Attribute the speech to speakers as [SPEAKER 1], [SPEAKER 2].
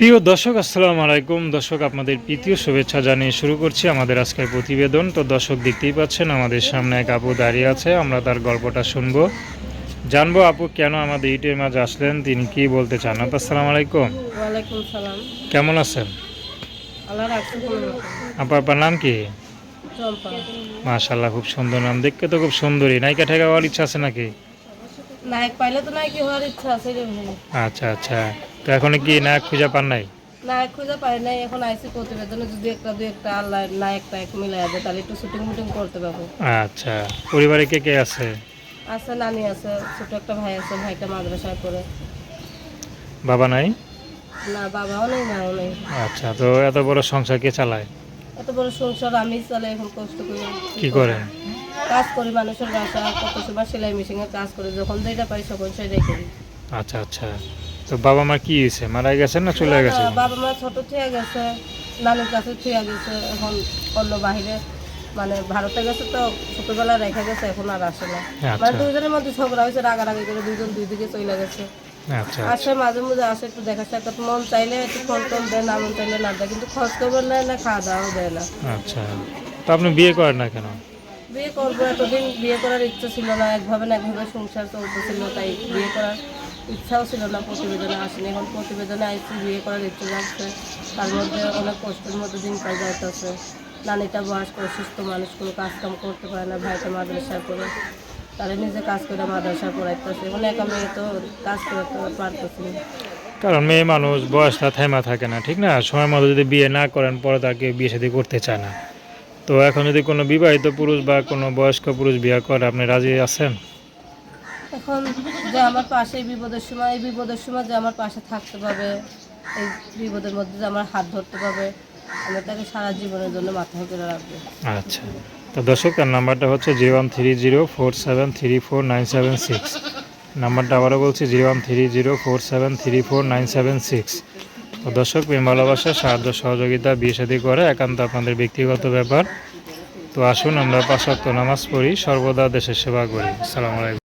[SPEAKER 1] প্রিয় দর্শক আসসালামু আলাইকুম। দর্শক আপনাদের প্রীতীয় শুভেচ্ছা জানিয়ে শুরু করছি আমাদের আজকের প্রতিবেদন। তো দর্শক দেখতেই পাচ্ছেন আমাদের সামনে এক আপু দাঁড়িয়ে আছে। আমরা তার গল্পটা শুনব। জানব আপু কেন আমাদের ইটের মাঝে আসলেন? তিনি কি বলতে চান? আপু আসসালামু আলাইকুম।
[SPEAKER 2] ওয়ালাইকুম সালাম।
[SPEAKER 1] কেমন আছেন?
[SPEAKER 2] কোনো
[SPEAKER 1] আপনার নাম কি? মাশাল্লাহ খুব সুন্দর নাম। দেখতে তো খুব সুন্দরী নায়িকা ঠেকা হওয়ার ইচ্ছা আছে নাকি?
[SPEAKER 2] নায়ক পাইলে তো নায়ক হওয়ার ইচ্ছা আছে রে
[SPEAKER 1] আচ্ছা আচ্ছা। তো এখন কি নায়ক খুঁজে পান নাই?
[SPEAKER 2] নায়ক খুঁজে পাই নাই এখন আইসি প্রতিবেদনে যদি একটা দুই একটা আল্লাহ নায়ক টায়ক মিলাই দেয় তাহলে একটু শুটিং মুটিং করতে পারব।
[SPEAKER 1] আচ্ছা। পরিবারে কে কে আছে?
[SPEAKER 2] আছে নানি আছে ছোট একটা ভাই আছে ভাইটা মাদ্রাসায় পড়ে।
[SPEAKER 1] বাবা নাই?
[SPEAKER 2] না বাবাও নেই মাও নেই।
[SPEAKER 1] আচ্ছা তো এত বড় সংসার কে চালায়?
[SPEAKER 2] এত বড় সংসার আমি চালাই এখন কষ্ট করি।
[SPEAKER 1] কি করেন
[SPEAKER 2] কাজ করি মানুষের বাসা কত সময় সেলাই মেশিনে কাজ করি যখন যেটা পাই তখন সেটাই করি।
[SPEAKER 1] আচ্ছা আচ্ছা। তো বাবা মা কি হয়েছে? মারা গেছেন না চলে গেছে?
[SPEAKER 2] বাবা মা ছোট থেকে গেছে নানির কাছে থেকে গেছে এখন অন্য বাহিরে। মানে ভারতে গেছে তো ছোটবেলা রেখে গেছে এখন আর আসে না। মানে
[SPEAKER 1] আচ্ছা
[SPEAKER 2] দুইজনের মধ্যে ঝগড়া হয়েছে রাগারাগি করে দুইজন দুই দিকে চলে গেছে। আসে মাঝে মাঝে আসে একটু দেখা সাক্ষাৎ মন চাইলে একটু ফোন টোন দেয় না মন চাইলে না দেয় কিন্তু খোঁজ খবর নেয় না খাওয়া দেয় না।
[SPEAKER 1] আচ্ছা। তো আপনি বিয়ে করেন না কেন?
[SPEAKER 2] বিয়ে করব এতদিন বিয়ে করার ইচ্ছা ছিল না একভাবে না একভাবে সংসার চলতেছিল তাই বিয়ে করার ইচ্ছাও ছিল না প্রতিবেদনে আসেনি। এখন প্রতিবেদনে আইসি বিয়ে করার ইচ্ছে যাচ্ছে। তার মধ্যে অনেক কষ্টের মধ্যে দিন পাই যাইতেছে। নানিটা বয়স্ক অসুস্থ মানুষ কোনো কাজ কাম করতে পারে না ভাইটা মাদ্রাসায় পড়ে। তারা নিজে কাজ করে মাদ্রাসায় পড়াইতেছে। এখন একা মেয়ে তো কাজ করতে পারতেছি
[SPEAKER 1] কারণ মেয়ে মানুষ বয়সটা থেমা থাকে না ঠিক না? সময় মতো যদি বিয়ে না করেন পরে তাকে বিয়ে শাদী করতে চায় না। তো এখন যদি কোনো বিবাহিত পুরুষ বা কোনো বয়স্ক পুরুষ বিয়ে করে আপনি রাজি আছেন?
[SPEAKER 2] এখন যে আমার পাশে বিপদের সময় এই বিপদের সময় যে আমার পাশে থাকতে পাবে এই বিপদের মধ্যে যে আমার হাত ধরতে পাবে আমি তাকে সারা জীবনের জন্য মাথায় করে রাখব।
[SPEAKER 1] আচ্ছা। তো দর্শক, তার নাম্বারটা হচ্ছে zero one three zero four seven three four nine seven six. নাম্বারটা আবারও বলছি, zero one three zero four seven three four nine seven six. তো দর্শক, প্রেম, ভালোবাসা, সাহায্য, সহযোগিতা, বিয়ে শাদী করে একান্ত আপনাদের ব্যক্তিগত ব্যাপার। তো আসুন, আমরা পাশাক্ত নামাজ পড়ি, সর্বদা দেশের সেবা করি। আসসালামু আলাইকুম।